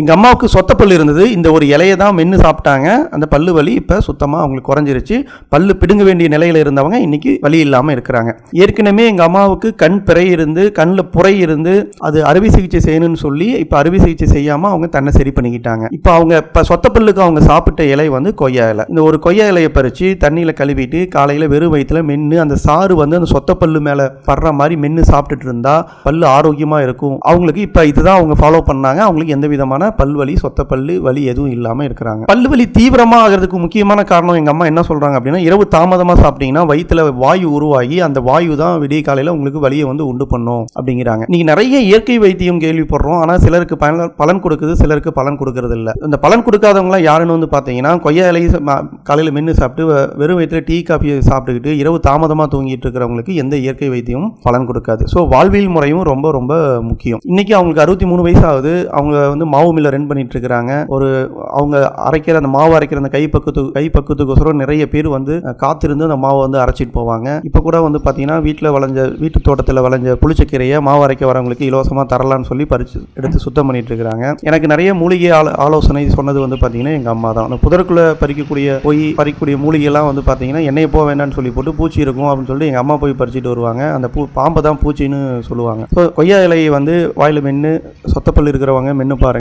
எங்கள் அம்மாவுக்கு சொத்த பல் இருந்தது. இந்த ஒரு இலையை தான் மென்று சாப்பிட்டாங்க. அந்த பல்லு வலி இப்போ சுத்தமாக அவங்களுக்கு குறைஞ்சிருச்சு. பல்லு பிடுங்க வேண்டிய நிலையில் இருந்தவங்க இன்றைக்கி வலி இல்லாமல் இருக்கிறாங்க. ஏற்கனவே எங்கள் அம்மாவுக்கு கண் பிறை இருந்து கண்ணில் புறை இருந்து அது அறுவை சிகிச்சை செய்யணும்னு சொல்லி இப்போ அறுவை சிகிச்சை செய்யாமல் அவங்க தன்னை சரி பண்ணிக்கிட்டாங்க. இப்போ அவங்க இப்போ சொத்த பல்லுக்கு அவங்க சாப்பிட்ட இலை வந்து கொய்யா இலை. இந்த ஒரு கொய்யா இலையை பறித்து தண்ணியில் கழுவிட்டு காலையில் வெறும் வயிற்றுல மென்று அந்த சாறு வந்து அந்த சொத்த பல்லு மேலே படுற மாதிரி மென்று சாப்பிட்டுட்டு இருந்தால் பல்லு ஆரோக்கியமாக இருக்கும். அவங்களுக்கு இப்போ இதுதான் அவங்க ஃபாலோ பண்ணாங்க. அவங்களுக்கு எந்த விதமான பல்வலி சொத்த பல்லு வலி எதுவும் இல்லாமல் இருக்கிறாங்க. பல்வலி தீவிரமாக ஆகிறதுக்கு முக்கியமான காரணம் எங்கள் அம்மா என்ன சொல்கிறாங்க அப்படின்னா இரவு தாமதமாக சாப்பிட்டீங்கன்னா வயிற்றுல வாயு உருவாகி அந்த வாயு தான் விடிய காலையில் உங்களுக்கு வலியை வந்து உண்டு பண்ணும் அப்படிங்கிறாங்க. நீங்கள் நிறைய இயற்கை வைத்தியம் கேள்விப்படுறோம். ஆனால் சிலருக்கு பலன் பலன் கொடுக்குது சிலருக்கு பலன் கொடுக்கறது இல்லை. இந்த பலன் கொடுக்காதவங்களாம் யாருன்னு வந்து பார்த்தீங்கன்னா கொய்யா இலையை காலையில் மென்று சாப்பிட்டு வெறும் வயிற்றுல டீ காஃபியை சாப்பிட்டுக்கிட்டு இரவு தாமதமாக தூங்கிட்டு இருக்கிறவங்களுக்கு எந்த இயற்கை வைத்தியமும் பலன் கொடுக்காது. ஸோ வாழ்வியல் முறையும் ரொம்ப ரொம்ப முக்கியம். இன்னைக்கு அவங்களுக்கு அறுபத்தி மூணு வயசு ஆகுது. அவங்க வந்து மாவு மில்ல ரன் பண்ணிட்டு இருக்கிறாங்க ஒரு அவங்க அரைக்கிற அந்த மாவு அரைக்கிற அந்த கை பக்கத்து கை பக்கத்துக்கோசரம் நிறைய பேர் வந்து காத்திருந்து அந்த மாவை வந்து அரைச்சிட்டு போவாங்க. இப்போ கூட வந்து பார்த்தீங்கன்னா வீட்டில் வளைஞ்ச வீட்டு தோட்டத்தில் வளைஞ்ச புளிச்சக்கீரையை மாவு அரைக்க வரவங்களுக்கு இலவசமாக தரலான்னு சொல்லி பறிச்சு எடுத்து சுத்தம் பண்ணிட்டு இருக்கிறாங்க எனக்கு நிறைய மூலிகை ஆலோ- ஆலோசனை சொன்னது வந்து பார்த்தீங்கன்னா எங்கள் அம்மா தான். அந்த புதருக்குள்ளே பறிக்கக்கூடிய போய் பறிக்கக்கூடிய மூலிகைலாம் வந்து பார்த்தீங்கன்னா எண்ணெயை போக வேண்டாம்னு சொல்லி போட்டு பூச்சி இருக்கும் அப்படின்னு சொல்லிட்டு எங்கள் அம்மா போய் பறிச்சுட்டு வருவாங்க. அந்த பூ பாம்பை தான் பூச்சின்னு சொல்லுவாங்க. ஸோ கொய்யா இலையை வந்து வாயில் மென்று சொத்தப்பல் இருக்கிறவங்க மென்று பாருங்க.